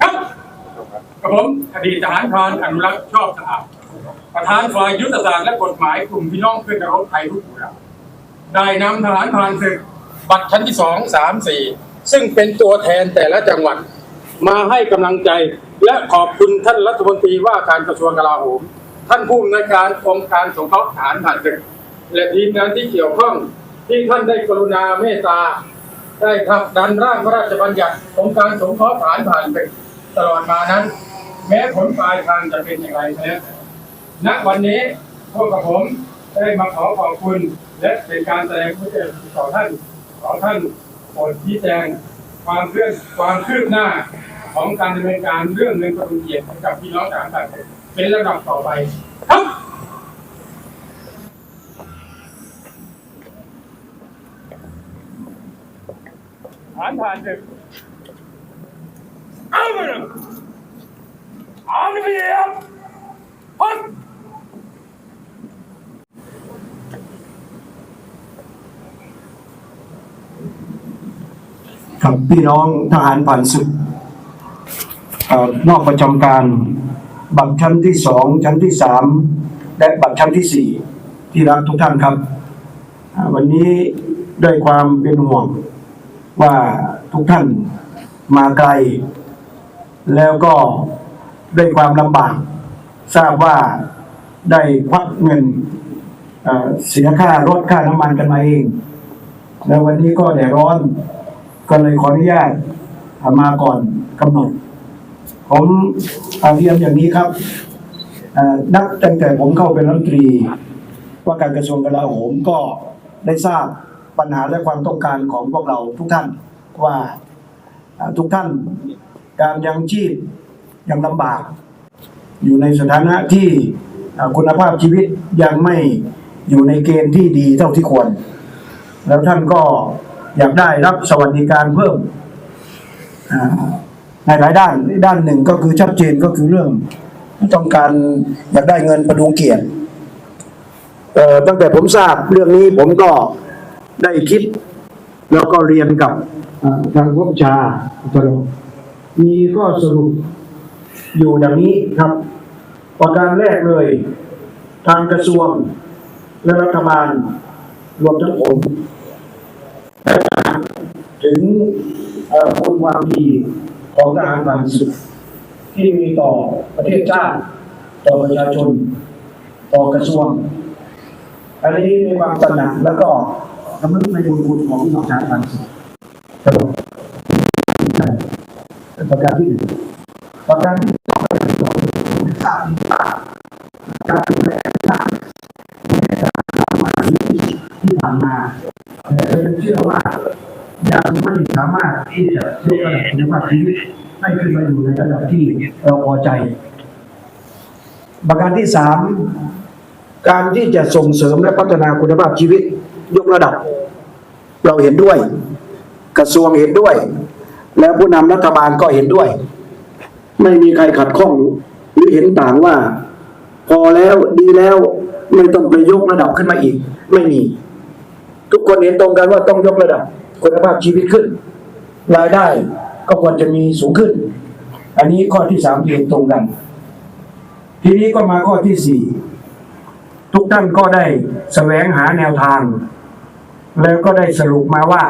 ครับกับผมอดีตทหารพรานอนุรักษ์ชอบสะอาดประธานฝ่ายยุทธศาสตร์และกฎหมายกลุ่มพี่น้องเพื่อนรบไทยทุกหมู่เหล่าได้นำทหารพรานศึกบัตรชั้นที่สองสามสี่ซึ่งเป็นตัวแทนแต่ละจังหวัด มาให้กำลังใจและขอบคุณท่านรัฐมนตรีว่าการกระทรวงกลาโหมท่านผู้อำนวยการองค์การสงเคราะห์ทหารผ่านศึกและทีมงานที่เกี่ยวข้องที่ท่านได้กรุณาเมตตา ได้ผลักดันร่างพระราชบัญญัติองค์การสงเคราะห์ทหารผ่านศึกตลอดมานั้น แม้ผลปลายทางจะเป็นอย่างไรนะณวันนี้พวกกับผมได้มาขอขอบคุณ และเป็นการแสดงพระเจ้าต่อท่านขอท่านโปรดชี้แจงความเคลื่อนความคืบหน้าของการดำเนินการเรื่องเงินประกันเกียรติกับพี่น้องทหารผ่านศึกเป็นระดับต่อไปครับ ฐานผ่านศึกเอาไปเลยเอาไปเลยครับฮึดครับพี่น้องทหารผ่านศึกอนอกประจำการบัตรชั้นที่สองชั้นที่สามและบัตรชั้นที่สี่ที่รักทุกท่านครับ วันนี้ด้วยความเป็นห่วง ว่าทุกท่านมาไกล แล้วก็ด้วยความลำบาก ทราบว่าได้ควักเงินเสียค่ารถค่าน้ำมันกันมาเอง แล้ววันนี้ก็แดดร้อน ก็เลยขออนุญาตมาก่อนกำหนด ผมเอาเรียนอย่างนี้ครับนับตั้งแต่ผมเข้าเป็นรัฐมนตรี ว่าการกระทรวงกลาโหมก็ได้ทราบ ปัญหาและความต้องการของพวกเราทุกท่านว่าทุกท่านการยังชีพยังลำบาก อยู่ในสถานะที่คุณภาพชีวิตยังไม่อยู่ในเกณฑ์ที่ดีเท่าที่ควร แล้วท่านก็อยากได้รับสวัสดิการเพิ่มในหลายด้านด้านหนึ่งก็คือชัดเจนก็คือเรื่องต้องการอยากได้เงินประดุงเกียรติตั้งแต่ผมทราบเรื่องนี้ผมก็ ได้คิด แล้วก็เรียนกับทางผู้บัญชาตลอดมีก็สรุปอยู่ดังนี้ครับ ประการแรกเลย ทางกระทรวงและรัฐบาลรวมทั้งผมถึงคุณความดีของทหารผ่านศึกที่มีต่อประเทศชาติ ต่อประชาชน ต่อกระทรวง อันนี้มีความตระหนักแล้วก็ สำนึกในบุญคุณของพี่น้องทหารผ่านกครับประการที่หนึ่งประการที่สองทราบดีว่าการดูแลชาติที่ผ่านมาแต่เป็นเชื่อว่ายังไม่สามารถที่จะยกระดับคุณภาพชีวิตให้ขึ้นมาอยู่ในระดับที่เราพอใจ ประการที่สามการที่จะส่งเสริมและพัฒนาคุณภาพชีวิต ยกระดับ เราเห็นด้วย กระทรวงเห็นด้วย แล้วผู้นำรัฐบาลก็เห็นด้วย ไม่มีใครขัดข้องหรือเห็นต่างว่า พอแล้วดีแล้วไม่ต้องไปยกระดับขึ้นมาอีก ไม่มี ทุกคนเห็นตรงกันว่าต้องยกระดับ คุณภาพชีวิตขึ้น รายได้ก็ควรจะมีสูงขึ้น อันนี้ข้อที่สามเห็นตรงกัน ทีนี้ก็มาข้อที่สี่ทุกท่านก็ได้แสวงหาแนวทาง แล้วก็ได้สรุปมาว่า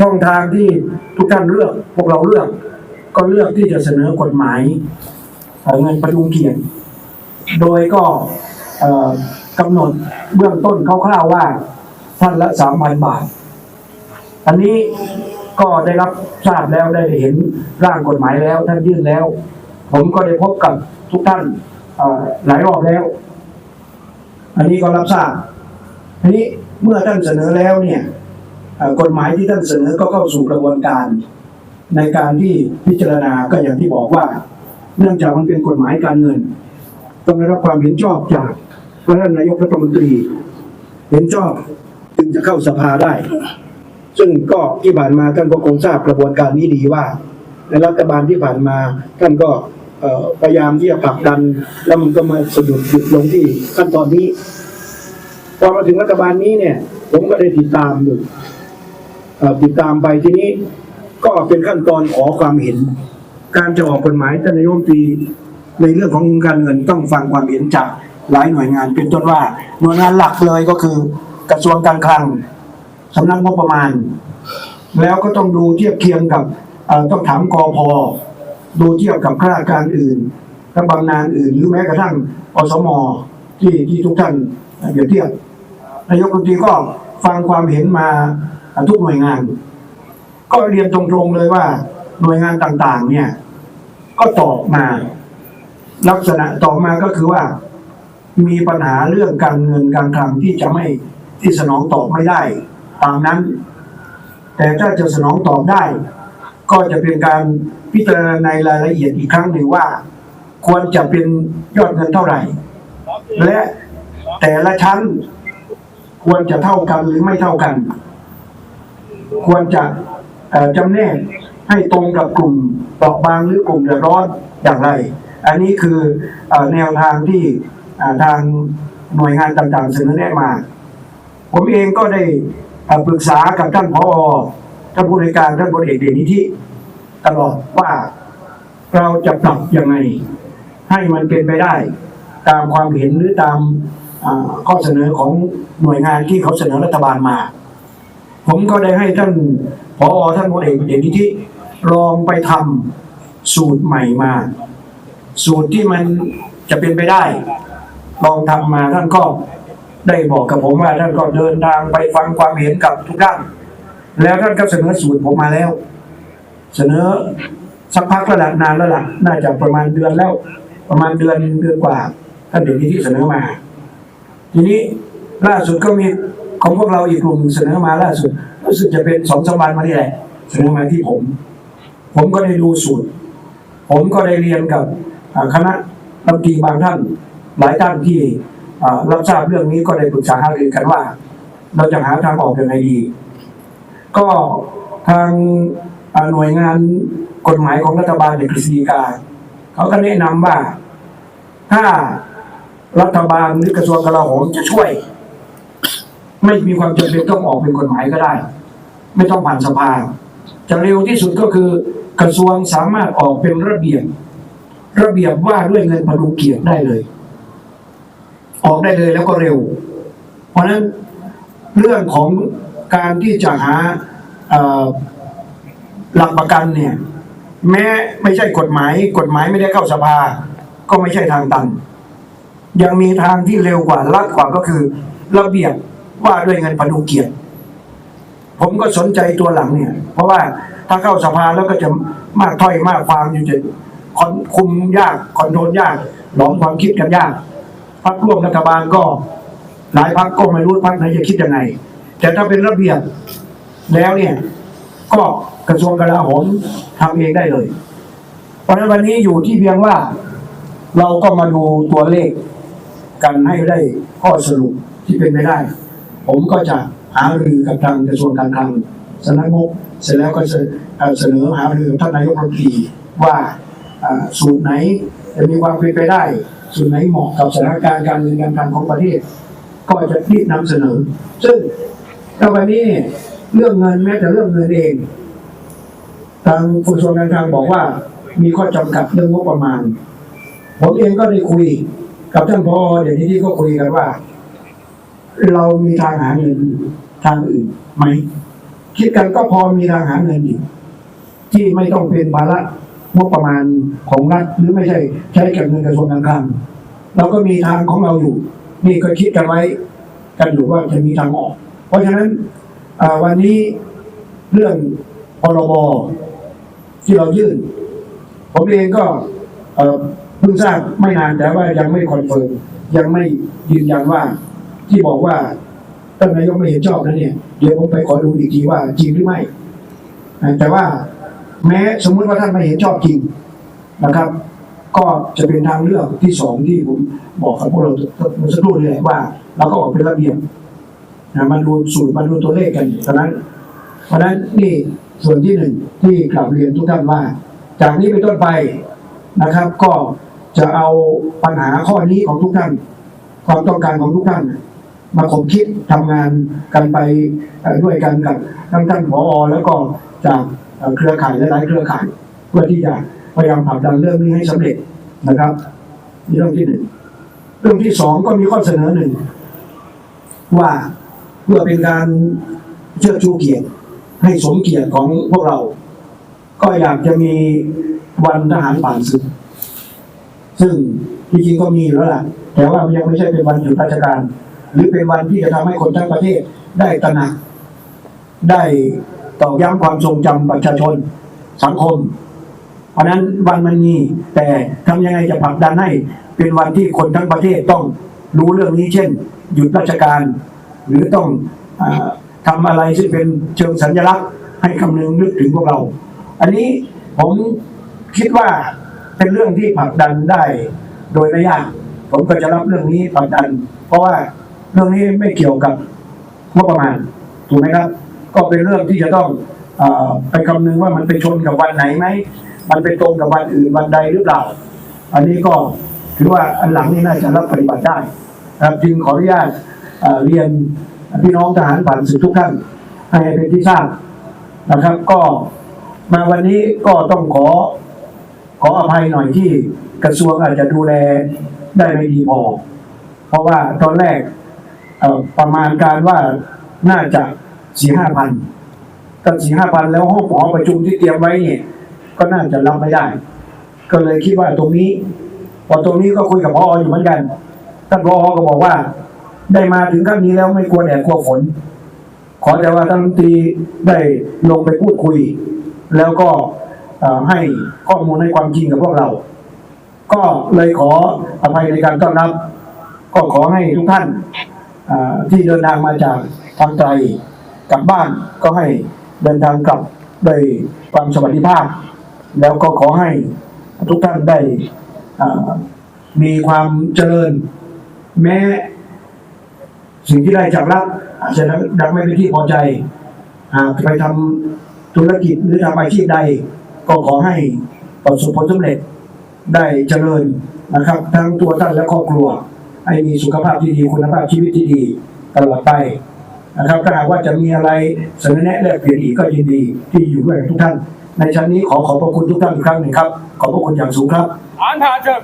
ช่องทางที่ทุกท่านเลือก พวกเราเลือก ก็เลือกที่จะเสนอกฎหมายเอ่อเงินประดุงเกียรติโดยก็กำหนดเบื้องต้นคร่าวๆว่าท่านละสามพันบาท อันนี้ก็ได้รับทราบแล้วได้เห็นร่างกฎหมายแล้วท่านยื่นแล้ว ผมก็ได้พบกับทุกท่านหลายรอบแล้ว อันนี้ก็รับทราบทีนี้ เมื่อท่านเสนอแล้วเนี่ยกฎหมายที่ท่านเสนอก็เข้าสู่กระบวนการ ในการที่พิจารณาก็อย่างที่บอกว่า เนื่องจากมันเป็นกฎหมายการเงิน ต้องได้รับความเห็นชอบจากพระท่านนายกรัฐมนตรี เห็นชอบจึงจะเข้าสภาได้ ซึ่งก็ที่ผ่านมาท่านก็คงทราบกระบวนการนี้ดีว่าในรัฐบาลที่ผ่านมาท่านก็พยายามที่จะผลักดัน แล้วมันก็มาสะดุดหยุดลงที่ขั้นตอนนี้ พอมาถึงรัฐบาลนี้เนี่ย ผมก็ได้ติดตามอยู่ติดตามไปทีนี้ ก็เป็นขั้นตอนขอความเห็น การจะออกกฎหมายท่านนายกรัฐมตรีในเรื่องของการเงินต้องฟังความเห็นจากหลายหน่วยงาน เป็นต้นว่าหน่วยงานหลักเลยก็คือกระทรวงการคลังสำนักงบประมาณ แล้วก็ต้องดูเทียบเคียงกับต้องถามกอพอดูเทียบกับข้าราชการอื่นและบางนานอื่น หรือแม้กระทั่งอสมที่ที่ทุกท่านเปรียบเทียบ นายกรัฐมนตรีก็ฟังความเห็นมาทุกหน่วยงาน ก็เรียนตรงๆเลยว่าหน่วยงานต่างๆ เนี่ย ก็ตอบมา ลักษณะตอบมาก็คือว่า มีปัญหาเรื่องการเงินการคลังที่จะไม่ที่สนองตอบไม่ได้ตามนั้น แต่ถ้าจะสนองตอบได้ ก็จะเป็นการพิจารณาในรายละเอียดอีกครั้งหนึ่งว่า ควรจะเป็นยอดเงินเท่าไหร่ และแต่ละชั้น ควรจะเท่ากันหรือไม่เท่ากัน ควรจะจำแนกให้ตรงกับกลุ่มเปราะบางหรือกลุ่มเดือดร้อนอย่างไร อันนี้คืออแนวทางที่ทางหน่วยงานต่างๆเสนอแนะมา ผมเองก็ได้ปรึกษากับท่านพอท่านผู้ในการท่านพลเอกเดนิธิตลอดว่าเราจะปรับยังไง ให้มันเป็นไปได้ ตามความเห็นหรือตาม ข้อเสนอของหน่วยงานที่เขาเสนอรัฐบาลมา ผมก็ได้ให้ท่านพอท่านพลเอกเดชนิธิลองไปทำสูตรใหม่มา สูตรที่มันจะเป็นไปได้ ลองทำมาท่านก็ได้บอกกับผมว่าท่านก็เดินทางไปฟังความเห็นกับทุกท่านแล้วท่านก็เสนอสูตรผมมาแล้ว เสนอสักพักแล้วล่ะนานแล้วล่ะน่าจะประมาณเดือนแล้ว ประมาณเดือนเดือนกว่าท่านเดชนิธิเสนอมา ทีนี้ล่าสุดก็มีของพวกเราอีกกลุ่มเสนอมาล่าสุดรู้สึกจะเป็นสองสามวันมานี่แหละเสนอมาที่ผม ผมก็ได้ดูสูตร ผมก็ได้เรียนกับคณะรัฐมนตรีบางท่านหลายท่านที่รับทราบเรื่องนี้ก็ได้ปรึกษาหารือกันว่า เราจะหาทางออกยังไงดี ก็ทางหน่วยงานกฎหมายของรัฐบาลอย่างกฤษฎีกาเขาก็แนะนำว่าถ้า รัฐบาลหรือกระทรวงกลาโหมจะช่วย ไม่มีความจำเป็นต้องออกเป็นกฎหมายก็ได้ ไม่ต้องผ่านสภาจะเร็วที่สุดก็คือกระทรวงสามารถออกเป็นระเบียบระเบียบว่าด้วยเงินพดุงเกียรติได้เลย ออกได้เลยแล้วก็เร็ว เพราะฉะนั้นเรื่องของการที่จะหาหลักประกันเนี่ย แม้ไม่ใช่กฎหมาย กฎหมายไม่ได้เข้าสภา ก็ไม่ใช่ทางตัน ยังมีทางที่เร็วกว่าลัดกว่าก็คือ ระเบียบว่าด้วยเงินพดุเกียรติผมก็สนใจตัวหลังเนี่ย เพราะว่าถ้าเข้าสภาแล้วก็จะมากถ้อยมากความอยู่จะค,คุมยากคอนโทรลยากหลอมความคิดกันยากพรรคร่วมรัฐบาลก็ หลายพรรคก็ไม่รู้พรรคไหนจะคิดยังไง แต่ถ้าเป็นระเบียบแล้วเนี่ย ก็กระทรวงกลาโหมทำเองได้เลย เพราะฉะนั้นวันนี้อยู่ที่เพียงว่า เราก็มาดูตัวเลข กันให้ได้ข้อสรุปที่เป็นไปได้ ผมก็จะหารือกับทางกระทรวงการคลังสำนักงบเสร็จแล้วก็เสนอหารือท่านนายกรัฐมนตรีว่าสูตรไหนจะมีความเป็นไปได้ สูตรไหนเหมาะกับสถานการณ์การเงินการคลังของประเทศ ก็จะรีบนำเสนอ ซึ่งในวันนี้เรื่องเงินแม้แต่เรื่องเงินเองทางกระทรวงการคลังบอกว่ามีข้อจำกัดเรื่องงบประมาณ ผมเองก็ได้คุย กับท่านพอเดี๋ยวนี้ที่ก็คุยกันว่า เรามีทางหาเงินทางอื่นไหมคิดกันก็พอมีทางหาเงินอีกที่ไม่ต้องเป็นภาระงบประมาณของรัฐหรือไม่ใช่ใช้กับเงินกระทรวงการคลังเราก็มีทางของเราอยู่ นี่ก็คิดกันไว้ กันอยู่ว่าจะมีทางออก เพราะฉะนั้นวันนี้เรื่องพรบที่เรายื่น ผมเองก็ เพิ่งทราบไม่นานแต่ว่ายังไม่คอนเฟิร์มยังไม่ยืนยันว่า ที่บอกว่าท่านนายกไม่เห็นชอบนั้นเนี่ยเดี๋ยวผมไปขอดูอีกทีว่าจริงหรือไม่ แต่ว่าแม้สมมุติว่าท่านไม่เห็นชอบจริงนะครับ ก็จะเป็นทางเลือกที่สองที่ผมบอกกับพวกเราเมื่อสักครู่นี่แหละว่าเราก็ออกเป็นระเบียบนะมาดูสูตรมาดูตัวเลขกันเท่านั้น เพราะฉะนั้นนี่ส่วนที่หนึ่งที่กลับเรียนทุกท่านว่า จากนี้เป็นต้นไปนะครับ ก็ จะเอาปัญหาข้อนี้ของทุกท่าน ความต้องการของทุกท่านมาคบคิดทำงานกันไปด้วยกันกับทั้งท่านผอแล้วก็จากเครือข่ายหลายๆเครือข่าย เพื่อที่จะพยายามผลักดันเรื่องนี้ให้สำเร็จนะครับนี่เรื่องที่หนึ่งเรื่องที่สองก็มีข้อเสนอหนึ่งว่าเพื่อเป็นการเชิดชูเกียรติให้สมเกียรติของพวกเรา ก็อยากจะมีวันทหารผ่านศึก ซึ่งจริงๆก็มีอยู่แล้วล่ะ แต่ว่ามันยังไม่ใช่เป็นวันหยุดราชการ หรือเป็นวันที่จะทำให้คนทั้งประเทศได้ตระหนัก ได้ต่อย้ำความทรงจำประชาชนสังคม เพราะนั้นวันมันมีแต่ทำยังไงจะผลักดันให้เป็นวันที่คนทั้งประเทศต้องรู้เรื่องนี้เช่น หยุดราชการ หรือต้องอาทำอะไรซึ่งเป็นเชิงสัญลักษณ์ให้คำนึงนึกถึงพวกเรา อันนี้ผมคิดว่า เป็นเรื่องที่ผลักดันได้โดยไม่ยากผมก็จะรับเรื่องนี้ผลักดัน เพราะว่าเรื่องนี้ไม่เกี่ยวกับงบประมาณถูกไหมครับ ก็เป็นเรื่องที่จะต้องอไปคำนึงว่ามันไปชนกับวันไหนไหมมันไปตรงกับวันอื่นวันใดหรือเปล่า อันนี้ก็ถือว่าอันหลังนี่น่าจะรับปฏิบัติได้ครับจึงขออนุญาตเอ่อเรียนพี่น้องทหารผ่านสื่อทุกท่านให้เป็นที่ทราบนะครับ ก็มาวันนี้ก็ต้องขอ ขออภัยหน่อยที่กระทรวงอาจจะดูแลได้ไม่ดีพอ เพราะว่าตอนแรกประมาณการว่าน่าจะสี่ห้าพันก็สี่ห้าพันแล้วห้องหอประชุมที่เตรียมไว้เนี่ย ก็น่าจะรับไม่ได้ ก็เลยคิดว่าตรงนี้ พอตรงนี้ก็คุยกับพออยู่เหมือนกันท่านพอก็บอกว่า ได้มาถึงขั้นนี้แล้วไม่กลัวแดดกลัวฝน ขอแต่ว่าท่านรันตรีได้ลงไปพูดคุย แล้วก็ ให้ข้อมูลให้ความจริงกับพวกเรา ก็เลยขออภัยในการต้อนรับ ก็ขอให้ทุกท่านที่เดินทางมาจากทางไกลกลับบ้านก็ให้เดินทางกลับด้วยความสวัสดิภาพ แล้วก็ขอให้ทุกท่านได้มีความเจริญ แม้สิ่งที่ได้จากรัฐอาจจะดังไม่เป็นที่พอใจหากไปทำธุรกิจหรือทำอาชีพใด ก็ขอให้ประสบผลสำเร็จได้เจริญนะครับ ทั้งตัวท่านและครอบครัว ให้มีสุขภาพที่ดีคุณภาพชีวิตที่ดีตลอดไปนะครับถ้าหากว่าจะมีอะไรเสนอแนะแลกเปลี่ยนอีกก็ยินดีที่อยู่ด้วยกับทุกท่าน ในชั้นนี้ขอขอบพระคุณทุกท่านอีกครั้งหนึ่งครับ ขอบพระคุณอย่างสูงครับ ฐานผ่านศึก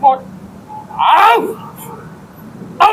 หมดเอาเอา